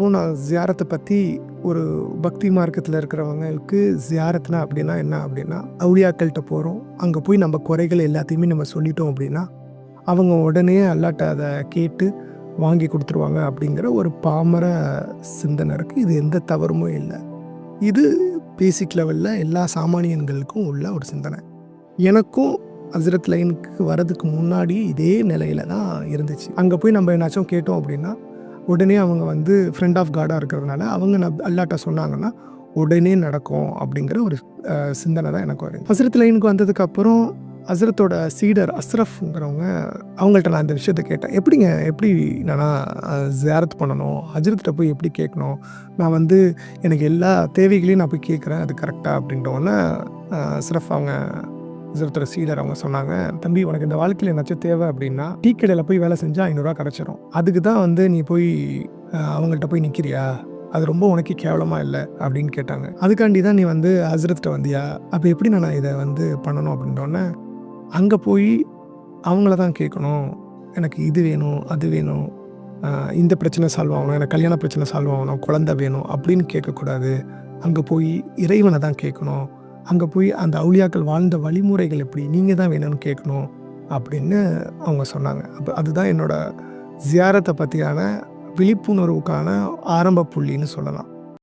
அப்போது நான் ஜியாரத்தை பற்றி ஒரு பக்தி மார்க்கத்தில் இருக்கிறவங்களுக்கு ஜியாரத்னா அப்படின்னா என்ன அப்படின்னா அவுளியாக்கள்கிட்ட போகிறோம் அங்கே போய் நம்ம குறைகள் எல்லாத்தையுமே நம்ம சொல்லிட்டோம் அப்படின்னா அவங்க உடனே அல்லாட்ட அதை கேட்டு வாங்கி கொடுத்துருவாங்க அப்படிங்கிற ஒரு பாமர சிந்தனை இருக்குது இது எந்த தவறுமே இல்லை. இது பேசிக் லெவலில் எல்லா சாமானியன்களுக்கும் உள்ள ஒரு சிந்தனை. எனக்கும் அசரத் லைனுக்கு வரதுக்கு முன்னாடி இதே நிலையில தான் இருந்துச்சு. அங்கே போய் நம்ம என்னாச்சும் கேட்டோம் அப்படின்னா உடனே அவங்க வந்து ஃப்ரெண்ட் ஆஃப் காடாக இருக்கிறதுனால அவங்க நப் அல்லாட்ட சொன்னாங்கன்னா உடனே நடக்கும் அப்படிங்கிற ஒரு சிந்தனை தான் எனக்கு வருது. ஹசரத் லைனுக்கு வந்ததுக்கு அப்புறம் சீடர் அஸ்ரஃப்ங்கிறவங்க அவங்கள்ட்ட நான் இந்த விஷயத்த கேட்டேன். எப்படிங்க? எப்படி நான் ஜியாரத் பண்ணணும்? ஹஜரத்திட்ட போய் எப்படி கேட்கணும்? நான் வந்து எனக்கு எல்லா தேவைகளையும் நான் போய் கேட்குறேன் அது கரெக்டாக அப்படின்றவொன்னே அஸ்ரஃப் அவங்க ஹசரத்தோட சீடர் அவங்க சொன்னாங்க தம்பி உனக்கு இந்த வாழ்க்கையில் என்னாச்சும் தேவை அப்படின்னா டீ கடையில் போய் வேலை செஞ்சால் ஐநூறுரூவா கிடச்சிரும். அதுக்கு தான் வந்து நீ போய் அவங்கள்ட்ட போய் நிற்கிறியா அது ரொம்ப உனக்கு கேவலமாக இல்லை? அப்படின்னு கேட்டாங்க. அதுக்காண்டி தான் நீ வந்து ஹசரத்திட்ட வந்தியா? அப்போ எப்படி நான் இதை வந்து பண்ணணும் அப்படின்றோன்னே அங்கே போய் அவங்கள தான் கேட்கணும் எனக்கு இது வேணும் அது வேணும். இந்த பிரச்சனை சால்வ் ஆகணும் எனக்கு கல்யாண பிரச்சனை சால்வ் ஆகணும் குழந்தை வேணும் அப்படின்னு கேட்கக்கூடாது அங்கே போய் இறைவனை தான் கேட்கணும் அங்கே போய் அந்த அவுளியாக்கள் வாழ்ந்த வழிமுறைகள் எப்படி? நீங்கள் தான் வேணும்னு கேட்கணும் அப்படின்னு அவங்க சொன்னாங்க. அப்போ அதுதான் என்னோடய ஜியாரத்தை பற்றியான விழிப்புணர்வுக்கான ஆரம்ப புள்ளின்னு சொல்லலாம்.